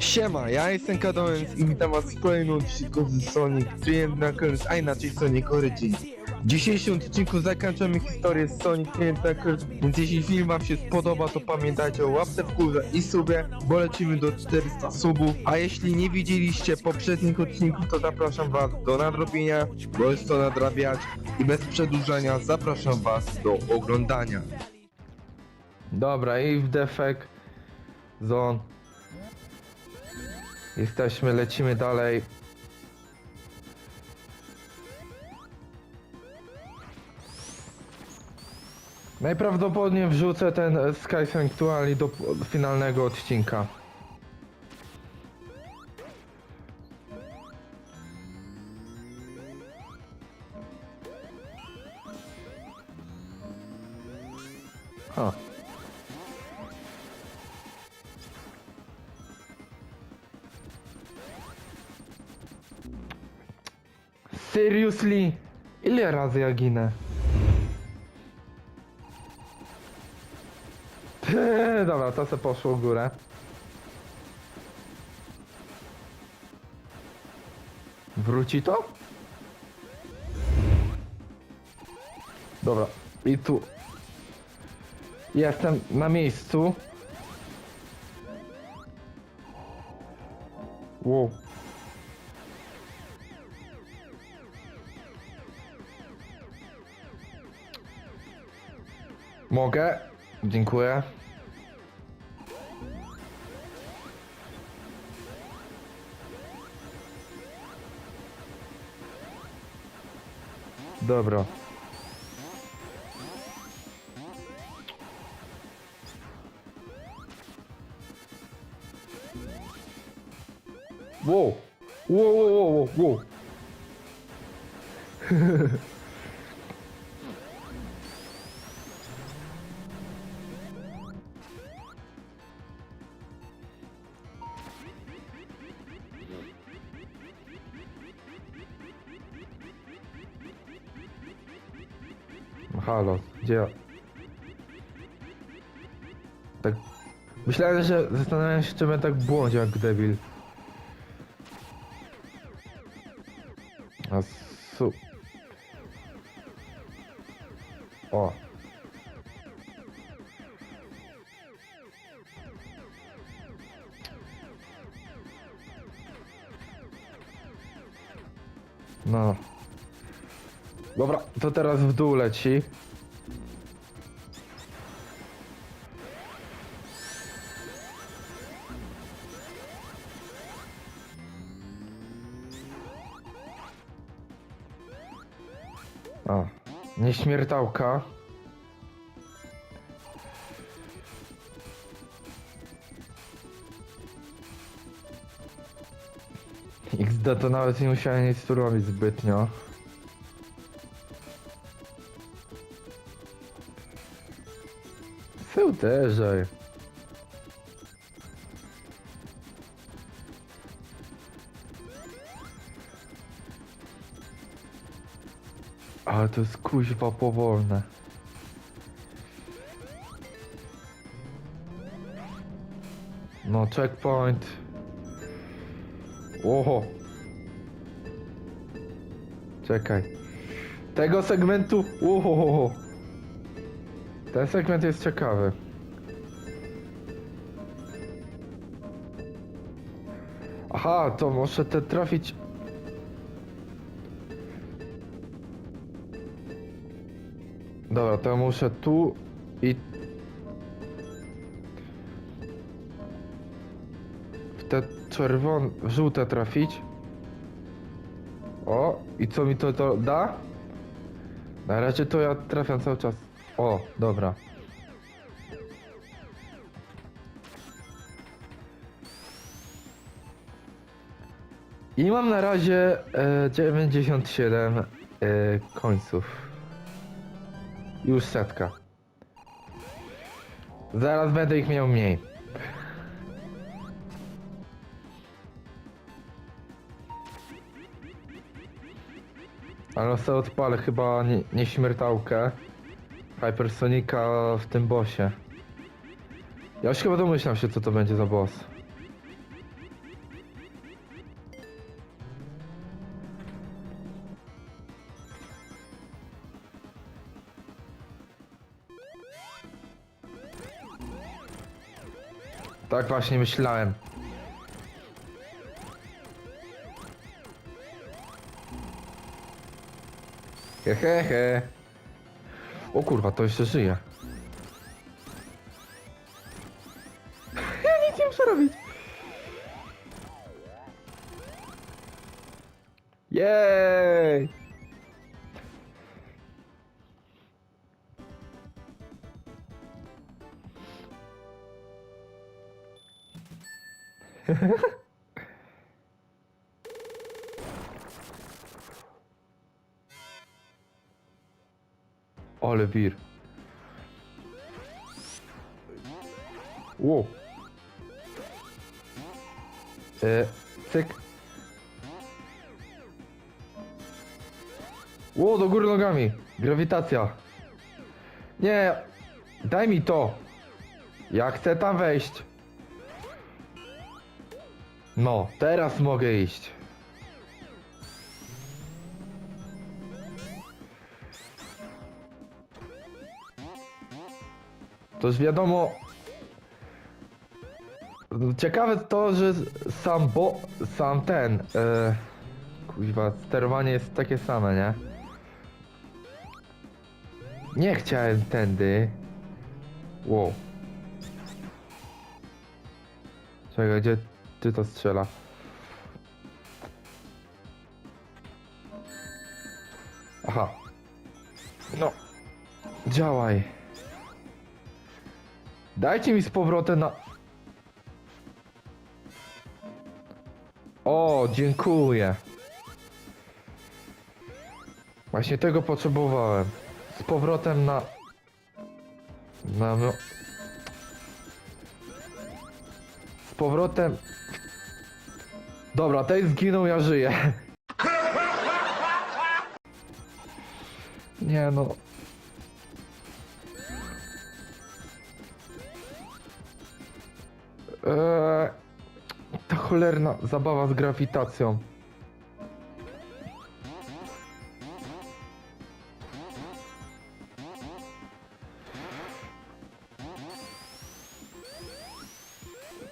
Siema, ja jestem Kadoens i witam was w kolejnym odcinku z Sonic Triumph Knuckles, a inaczej Sonic Origins. W dzisiejszym odcinku zakończymy historię z Sonic Triumph Knuckles, więc jeśli film wam się spodoba, to pamiętajcie o łapce w górze i subie, bo lecimy do 400 subów, a jeśli nie widzieliście poprzednich odcinków, to zapraszam was do nadrobienia, bo jest to nadrabiać i bez przedłużania zapraszam was do oglądania. Dobra, i w defekt zone Jesteśmy, lecimy dalej. Najprawdopodobniej wrzucę ten Sky Sanctuary do finalnego odcinka. Razy ja ginę? Dobra, to se poszło w górę. Wróci to? Dobra, i tu. Jestem na miejscu. Wow. Mogę? Dziękuję. Dobra. Wow. Wow, wow, wow, wow, Halo, gdzie ja? Tak... Myślałem, że zastanawiam się, czy będę tak błądził jak debil. A su... O. No. Dobra, to teraz w dół leci. A, nieśmiertałka. XD to nawet nie musiałem nic tu robić zbytnio. Uderzaj. Ale to jest kuźwa powolne. No, checkpoint. Oho. Czekaj. Tego segmentu. Oho. Ten segment jest ciekawy. Aha, to muszę te trafić. Dobra, to muszę tu i w te czerwone, żółte trafić. O, i co mi to, to da? Na razie to ja trafiam cały czas. O, dobra. I mam na razie e, 97 e, końców. Już setka. Zaraz będę ich miał mniej. Ale sobie odpalę chyba nie, nieśmiertałkę. Hypersonika w tym bossie. Ja już chyba domyślam się co to będzie za boss. Tak właśnie myślałem. Hehehe. O kurwa, to jeszcze żyje. ja nic nie muszę robić. Jej! Ale wir. Wow. E, cyk. Ło, do góry nogami. Grawitacja. Nie. Daj mi to. Ja chcę tam wejść. No, teraz mogę iść. To już wiadomo. Ciekawe to, że sam bo. sam ten. E, kuźwa, sterowanie jest takie same, nie? Nie chciałem tędy. Wow. Czekaj, gdzie ty to strzela? Aha. No. Działaj. Dajcie mi z powrotem na... O, dziękuję. Właśnie tego potrzebowałem. Z powrotem na... Na... No... Z powrotem... Dobra, tej zginął, ja żyję. Nie no... Eee, ta cholerna zabawa z grawitacją.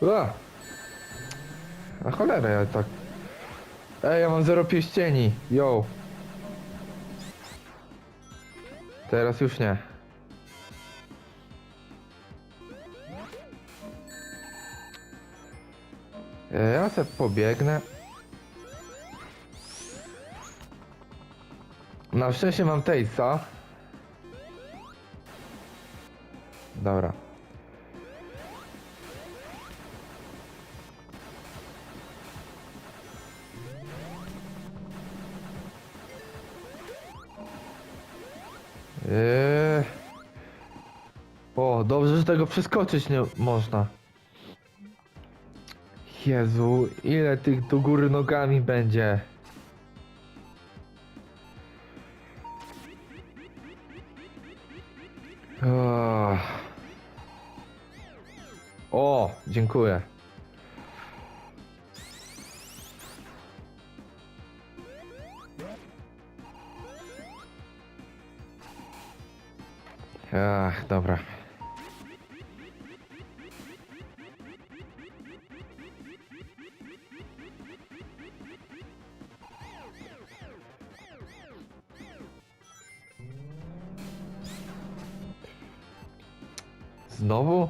A, a cholera ja tak. Ej, ja mam zero pieścieni. Yo. Teraz już nie. E, Ja se pobiegnę. Na szczęście mam Tejsa. Dobra. Eee. O, dobrze, że tego przeskoczyć nie można. Jezu, ile tych do góry nogami będzie? Ach. O, dziękuję. Znowu?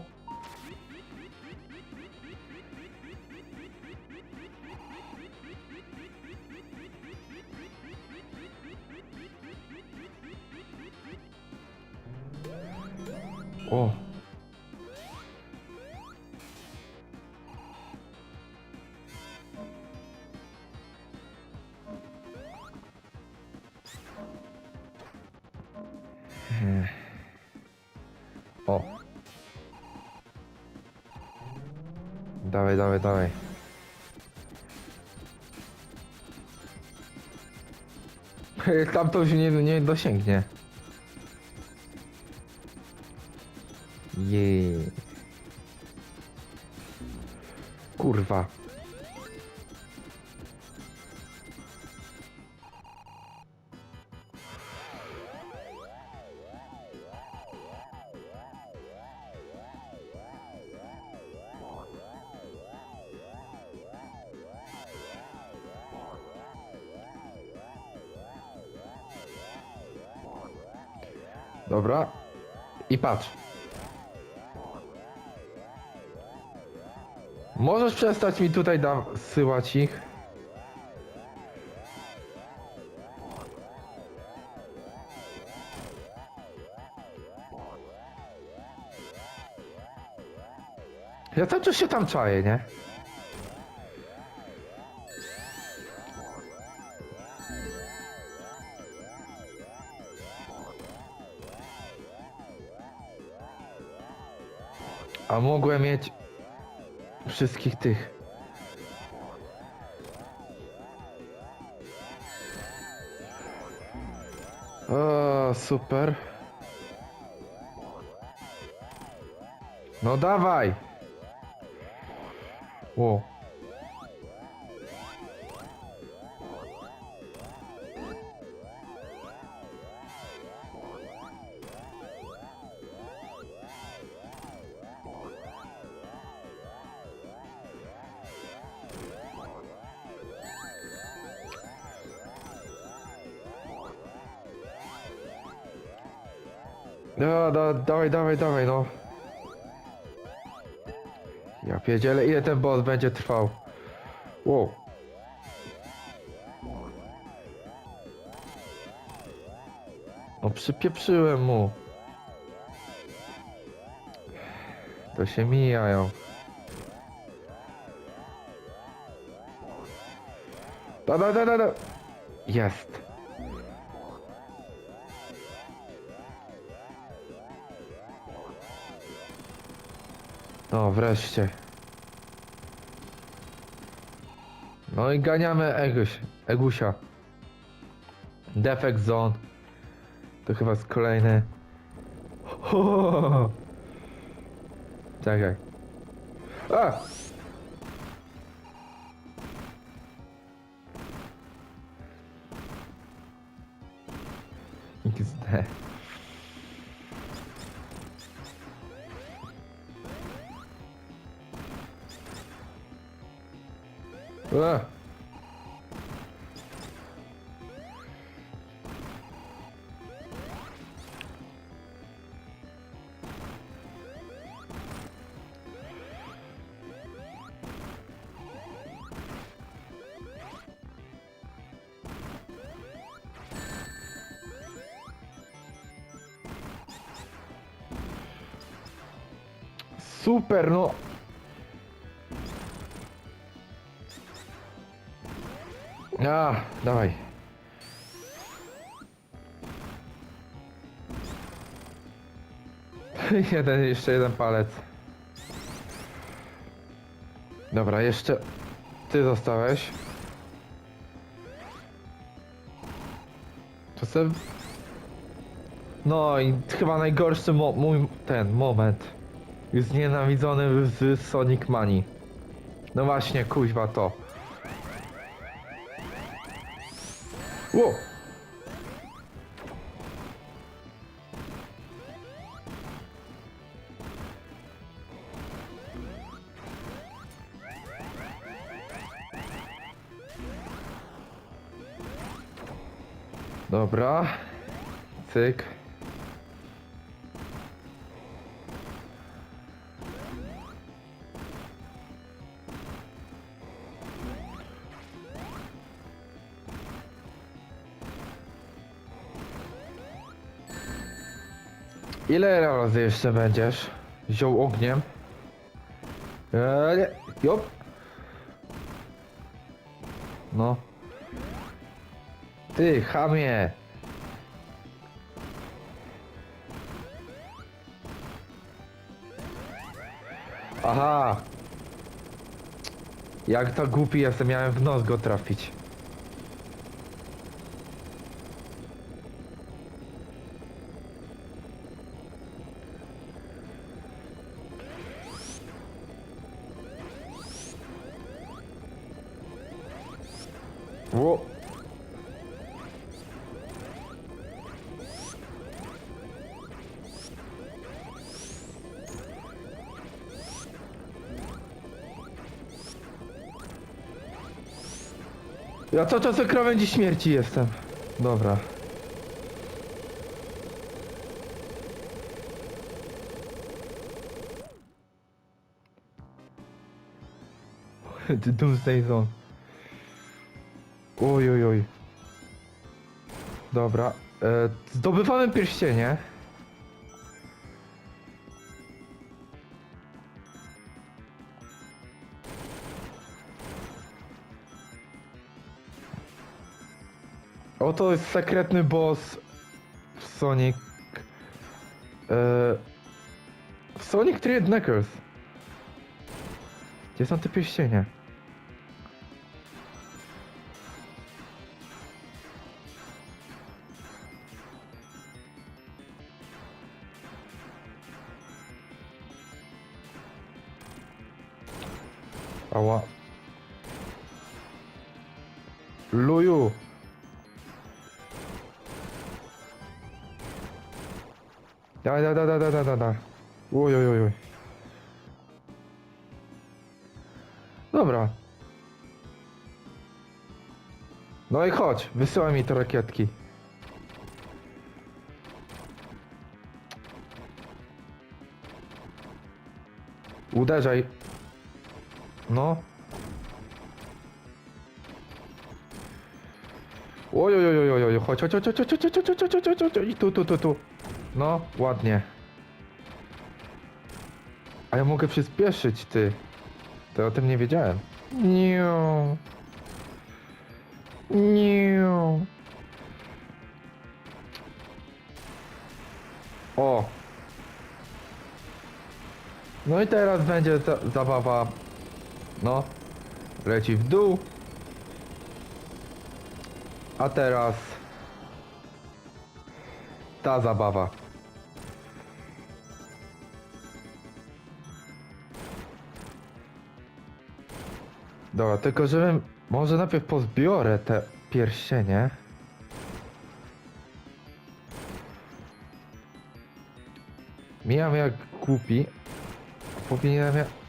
Dawaj, dawaj. Tam to już nie, nie dosięgnie. Jej. Kurwa. Możesz przestać mi tutaj da syłać ich? Ja cały czas się tam czaję, nie? A mogłem mieć wszystkich tych. O, super. No dawaj. O. dawaj, dawaj, dawaj, no. Ja pierdzielę, ile ten boss będzie trwał? Wow. No przypieprzyłem mu. To się mijają. Da, da, da, da, da. Jest. No wreszcie. No i ganiamy Eguś, Egusia. Defect Zone. To chyba jest kolejny. Czekaj. A! XD. A! Super, no. A, dawaj. jeden, jeszcze jeden palec. Dobra, jeszcze ty zostałeś. To se... No i chyba najgorszy mo mój ten moment. Jest nienawidzony z Sonic Mani. No właśnie, kuźwa to. Ło! Dobra. Cyk. Ile razy jeszcze będziesz? Wziął ogniem? Eee. Jop. No. Ty, chamie. Aha. Jak to głupi jestem, miałem w nos go trafić. O. Ja cały czas o krawędzi śmierci jestem. Dobra. The Doomsday Zone. Oj, oj, oj. Dobra. E, zdobywamy pierścienie. Oto jest sekretny boss w Sonic. E, w Sonic Three Knuckles. Gdzie są te pierścienie? Ała. Luju! Daj, da da da da da, daj. Uj, uj, uj. Dobra. No i chodź, wysyłaj mi te rakietki. Uderzaj. No. Oj, oj, oj, oj, oj, chodź, chodź, chodź, chodź, chodź, chodź, chodź, chodź, chodź, chodź, chodź, chodź, tu, tu, tu, tu. No, ładnie. A ja mogę przyspieszyć, ty. To o tym nie wiedziałem. Niu. Niu. O. No i teraz będzie ta zabawa. No. Leci w dół. A teraz ta zabawa. Dobra, tylko żebym może najpierw pozbiorę te pierścienie. Mijam jak głupi. Powinienem ja...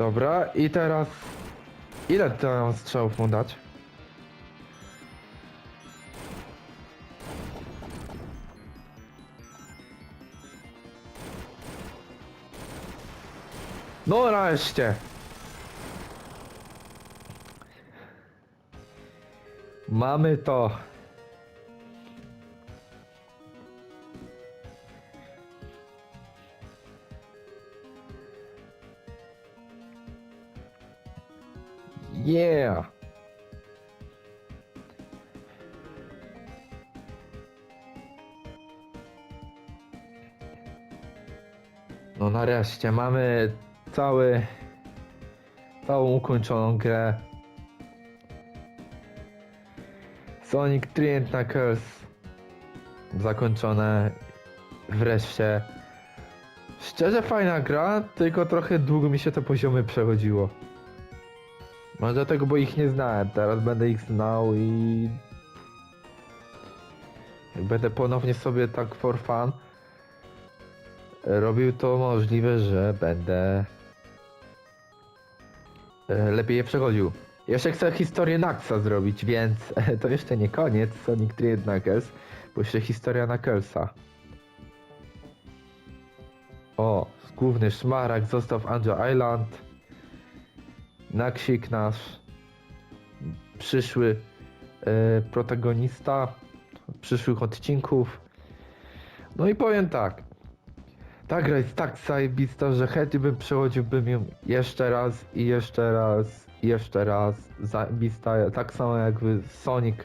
Dobra, i teraz... Ile to strzałów mu dać? No nareszcie! Mamy to. Yeah! No nareszcie mamy cały całą ukończoną grę. Sonic Three Knuckles zakończone wreszcie. Szczerze fajna gra, tylko trochę długo mi się te poziomy przechodziło. Może dlatego, bo ich nie znałem, teraz będę ich znał i... Jak będę ponownie sobie tak for fun robił to możliwe, że będę e, lepiej je przechodził. Jeszcze chcę historię Naxa zrobić, więc to jeszcze nie koniec Sonic Three Knuckles, bo jeszcze historia Knucklesa. O, główny szmarak został w Angel Island. Naksik nasz przyszły e, protagonista przyszłych odcinków. No i powiem tak. Ta gra jest tak zajebista, że chętnie bym przechodziłbym ją jeszcze raz i jeszcze raz i jeszcze raz. Zajebista, tak samo jak w Sonic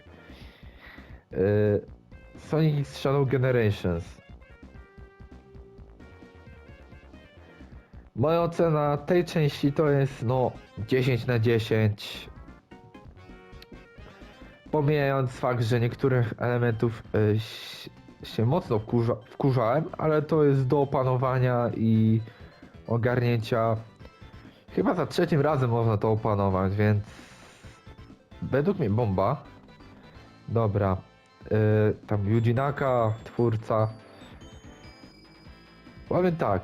yy, Sonic Shadow Generations. Moja ocena tej części to jest no 10 na 10. Pomijając fakt, że niektórych elementów y, się mocno wkurza, wkurzałem, ale to jest do opanowania i ogarnięcia. Chyba za trzecim razem można to opanować, więc według mnie bomba. Dobra. Y, tam Yujinaka, twórca. Powiem tak,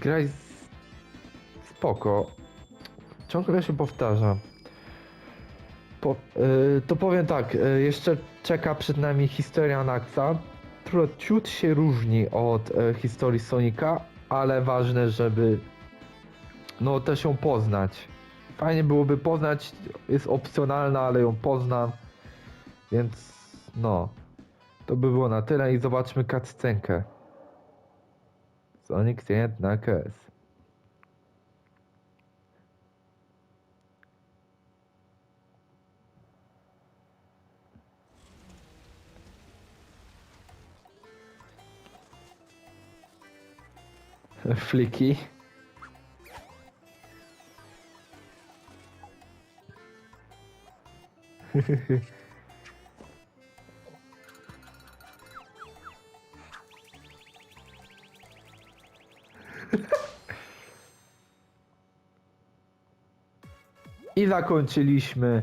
gra jest spoko. Ciągle się powtarzam. Po, y, to powiem tak, y, jeszcze czeka przed nami historia Naxa, która ciut się różni od y, historii Sonika, ale ważne, żeby no też ją poznać. Fajnie byłoby poznać, jest opcjonalna, ale ją poznam, więc no, to by było na tyle i zobaczmy cutscenkę. Sonic jednak jest. Fliki. I zakończyliśmy.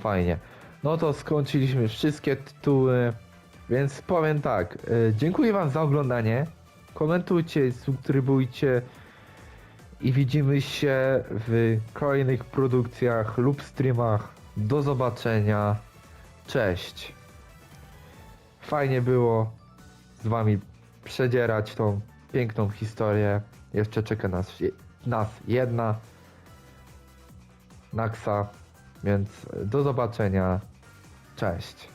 Fajnie. No to skończyliśmy wszystkie tytuły, więc powiem tak. y, Dziękuję Wam za oglądanie. Komentujcie, subskrybujcie i widzimy się w kolejnych produkcjach lub streamach. Do zobaczenia. Cześć. Fajnie było z Wami przedzierać tą piękną historię. Jeszcze czeka nas, nas jedna Naksa, więc do zobaczenia. Cześć.